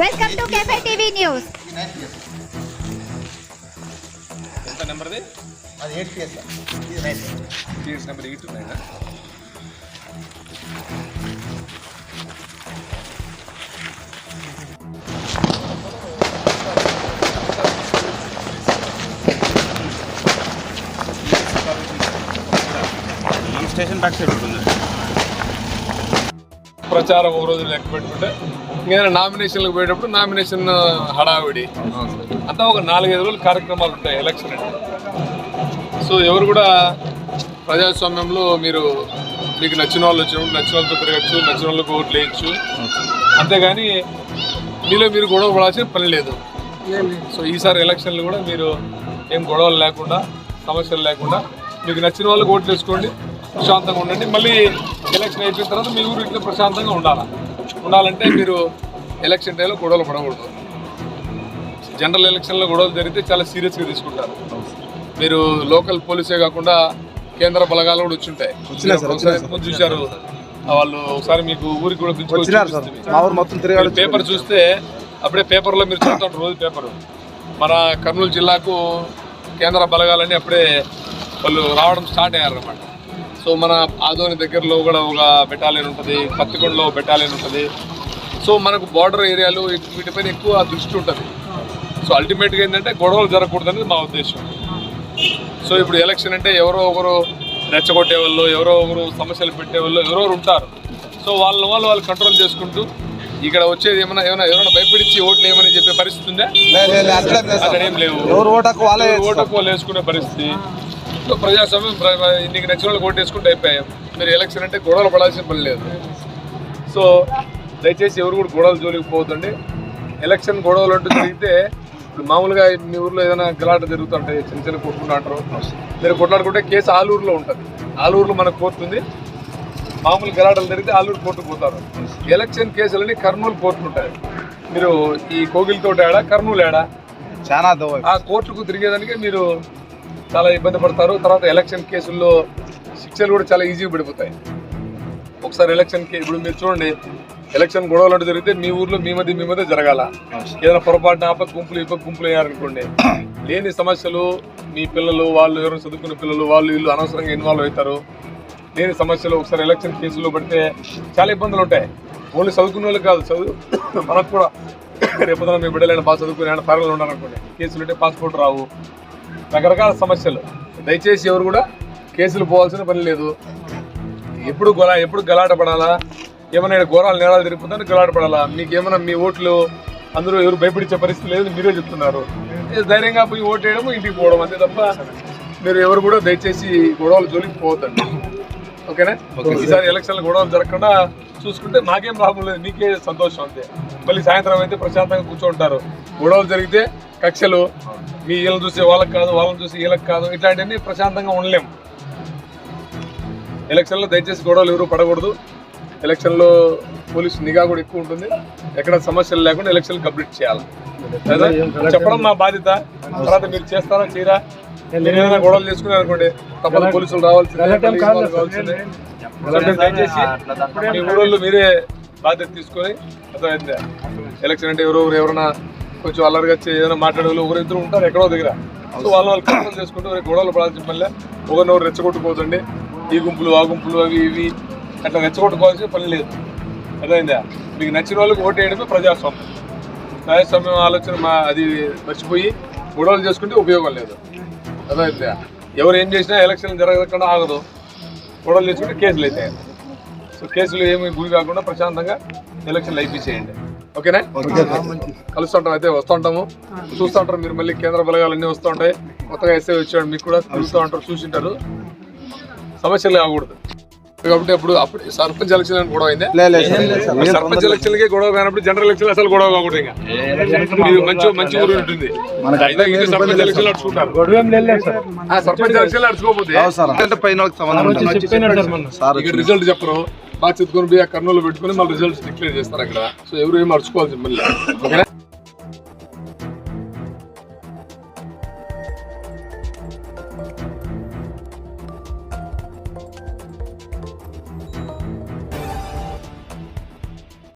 Welcome to cafe TV news ఎంత నెంబర్ది అది? Eight PS serious number eight ఉన్నాయినా station back side ఉంటుంది. ప్రచారం ఒక రోజు లెక్క పెట్టుకుంటే ఇంకేదైనా నామినేషన్లకు పోయేటప్పుడు నామినేషన్ హడావిడి. అంతా ఒక నాలుగైదు రోజులు కార్యక్రమాలు ఉంటాయి ఎలక్షన్ అంటే. సో ఎవరు కూడా ప్రజాస్వామ్యంలో మీరు మీకు నచ్చిన వాళ్ళు వచ్చినప్పుడు నచ్చిన వాళ్ళతో తిరగచ్చు నచ్చిన వాళ్ళకి ఓట్లు వేయచ్చు. అంతేగాని మీలో మీరు గొడవ పడాల్సిన పని లేదు. సో ఈసారి ఎలక్షన్లు కూడా మీరు ఏం గొడవలు లేకుండా సమస్యలు లేకుండా మీకు నచ్చిన వాళ్ళకి ఓట్లు వేసుకోండి. ప్రశాంతంగా ఉండండి. మళ్ళీ ఎలక్షన్ అయిపోయిన తర్వాత మీ ఊరు ఇట్లా ప్రశాంతంగా ఉండాలి? ఉండాలంటే మీరు ఎలక్షన్ టైంలో గొడవలు పడకూడదు. జనరల్ ఎలక్షన్లో గొడవలు జరిగితే చాలా సీరియస్గా తీసుకుంటారు. మీరు లోకల్ పోలీసే కాకుండా కేంద్ర బలగాలు కూడా వచ్చుంటాయి. చూశారు. వాళ్ళు ఒకసారి మీకు ఊరికి కూడా పేపర్ చూస్తే అప్పుడే పేపర్లో మీరు చదువుతారు రోజు పేపర్ మన కర్నూలు జిల్లాకు కేంద్ర బలగాలన్నీ అప్పుడే వాళ్ళు రావడం స్టార్ట్ అయ్యారన్నమాట. సో మన ఆదోని దగ్గరలో కూడా ఒక బెటాలియన్ ఉంటుంది పత్తికొండలో బెటాలియన్ ఉంటుంది. సో మనకు బార్డర్ ఏరియాలు వీటిపైన ఎక్కువ దృష్టి ఉంటుంది. సో అల్టిమేట్గా ఏంటంటే గొడవలు జరగకూడదనేది మా ఉద్దేశం. సో ఇప్పుడు ఎలక్షన్ అంటే ఎవరో ఒకరు రెచ్చగొట్టే వాళ్ళు ఎవరో ఒకరు సమస్యలు పెట్టే వాళ్ళు ఎవరో ఉంటారు. సో వాళ్ళ వాళ్ళు వాళ్ళు కంట్రోల్ చేసుకుంటూ ఇక్కడ వచ్చేది ఏమైనా ఏమైనా ఎవరైనా భయపడిచ్చి ఓట్లు ఏమని చెప్పే పరిస్థితి ఉందా? అక్కడ ఏం లేవు. ఓటకు ఓటుకు వాళ్ళు వేసుకునే పరిస్థితి. సో ప్రజాస్వామ్యం ప్ర- నీకు నచ్చిన వాళ్ళు ఓటు వేసుకుంటే అయిపోయాం మీరు ఎలక్షన్ అంటే గొడవలు పడాల్సిన పని లేదు. సో దయచేసి ఎవరు కూడా గొడవలు జోలికి పోతుండే ఎలక్షన్ గొడవలు అంటూ జరిగితే ఇప్పుడు మామూలుగా మీ ఊర్లో ఏదైనా గలాట జరుగుతుంటాయి చిన్న చిన్న కొట్టుకుంటారు మీరు కొట్లాడుకుంటే కేసు ఆలూరులో ఉంటుంది. ఆలూరులో మనకు కోర్టు ఉంది. మామూలు గలాటలు జరిగితే ఆలూరు కోర్టుకు పోతారు. ఎలక్షన్ కేసులని కర్నూలు కోర్టులు ఉంటాయి. మీరు ఈ కోగిలితోటి ఏడా కర్నూలు ఏడా చాలా ఆ కోర్టుకు తిరిగేదానికి మీరు చాలా ఇబ్బంది పడతారు. తర్వాత ఎలక్షన్ కేసుల్లో శిక్షలు కూడా చాలా ఈజీగా పడిపోతాయి. ఒకసారి ఎలక్షన్ కే ఇప్పుడు మీరు చూడండి ఎలక్షన్ గొడవలు అంటూ జరిగితే మీ ఊర్లో మీ మధ్య మీ మధ్య జరగాల. ఏదైనా పొరపాటున ఆప గుంపులు ఇప్ప గుంపులు అయ్యారనుకోండి లేని సమస్యలు మీ పిల్లలు వాళ్ళు ఎవరైనా చదువుకున్న పిల్లలు వాళ్ళు వీళ్ళు అనవసరంగా ఇన్వాల్వ్ అవుతారు. లేని సమస్యలు ఒకసారి ఎలక్షన్ కేసుల్లో పడితే చాలా ఇబ్బందులు ఉంటాయి. ఓన్లీ చదువుకున్న వాళ్ళు కాదు చదువు మనకు కూడా. రేపు మీ బిడ్డలైనా బాగా చదువుకుని ఆయన పర్వాలేదు ఉండాలనుకోండి కేసులు ఉంటే పాస్పోర్ట్ రావు. రకరకాల సమస్యలు. దయచేసి ఎవరు కూడా కేసులు పోవాల్సిన పని లేదు. ఎప్పుడు గొల ఎప్పుడు గలాట పడాలా ఏమైనా ఘోరాలు నేరాలు తిరిగిపోతే గలాట పడాలా మీకు ఏమైనా మీ ఓట్లు అందరూ ఎవరు భయపడించే పరిస్థితి లేదు మీరే చెప్తున్నారు. ధైర్యంగా పోయి ఓటు వేయడం ఇంటికి పోవడం అంతే తప్ప మీరు ఎవరు కూడా దయచేసి గొడవలు జోలికి పోవద్దండి. ఓకేనా? ఈసారి ఎలక్షన్లు గొడవలు జరగకుండా చూసుకుంటే నాకేం ప్రాబ్లం లేదు మీకే సంతోషం అంతే. మళ్ళీ సాయంత్రం అయితే ప్రశాంతంగా కూర్చోంటారు. గొడవలు జరిగితే కక్షలు మీ వీళ్ళని చూసి వాళ్ళకి కాదు వాళ్ళని చూసి వీళ్ళకి కాదు ఇట్లాంటివన్నీ ప్రశాంతంగా ఉండలేము. ఎలక్షన్లో దయచేసి గొడవలు ఎవరు పడకూడదు. ఎలక్షన్లో పోలీస్ నిఘా కూడా ఎక్కువ ఉంటుంది. ఎక్కడ సమస్యలు లేకుండా ఎలక్షన్లు కంప్లీట్ చేయాలి. లేదా? చెప్పడం మా బాధ్యత. తర్వాత మీరు చేస్తారా చేయరా? ఏదైనా గొడవలు చేసుకున్నారు అనుకోండి తప్పదు. పోలీసులు రావాల్సిందే దయచేసి మీ ఊళ్ళో మీరే బాధ్యత తీసుకొని అర్థమైందా? ఎలక్షన్ అంటే ఎవరో ఎవరైనా కొంచెం అల్లరిగా వచ్చి ఏదైనా మాట్లాడే వాళ్ళు ఒకరు ఇద్దరు ఉంటారు ఎక్కడో దగ్గర. సో వాళ్ళు వాళ్ళు కంట్రోల్ చేసుకుంటూ గొడవలు పడాల్సిన మళ్ళీ ఒకరినొకరు రెచ్చగొట్టుకోవద్దండి. ఈ గుంపులు ఆ గుంపులు అవి ఇవి. అట్లా రెచ్చగొట్టుకోవాల్సిన పని లేదు. అదైందా మీకు నచ్చిన వాళ్ళకి ఓటు వేయడమే ప్రజాస్వామ్యం. ప్రజాస్వామ్యం ఆలోచన మా అది మర్చిపోయి గొడవలు చేసుకుంటే ఉపయోగం లేదు. అదైందా ఎవరు ఏం చేసినా ఎలక్షన్ జరగకుండా ఆగదు. గొడవలు చేసుకుంటే కేసులు అవుతాయి. సో కేసులు ఏమి గురి కాకుండా ప్రశాంతంగా ఎలక్షన్లు అయిపోయి ఓకేనా? కలుస్తుంటాం అయితే వస్తూ ఉంటాము చూస్తూ ఉంటారు మీరు మళ్ళీ కేంద్ర బలగాలు అన్నీ వస్తూ ఉంటాయి కొత్తగా ఎస్ఐ వచ్చాడు మీకు కూడా తిరుగుతూ ఉంటారు చూసింటారు. సమస్యలు కాకూడదు కాబట్టి అప్పుడు అప్పుడు సర్పంచ్ ఎలక్షన్ గొడవ అయిందే? లే, లే, సార్, లే, సార్. మరి సర్పంచ్ ఎలక్షన్లకే గొడవ కానప్పుడు జనరల్ ఎలక్షన్ అసలు గొడవ కాకూడదు ఇంకా. మీరు మంచి మంచి ఊరు ఉంటుంది. సర్పంచ్ ఎలక్షన్ అడుచుకుంటారు ఆ సర్పంచ్ ఎలక్షన్ పైన ఇక్కడ రిజల్ట్ చెప్పరు. బాగా చెప్పుకొని పోయి ఆ కర్నూలు పెట్టుకొని మళ్ళీ రిజల్ట్స్ డిక్లేర్ చేస్తారు అక్కడ. సో ఎవరు ఏం అడుచుకోవాల్సి మళ్ళీ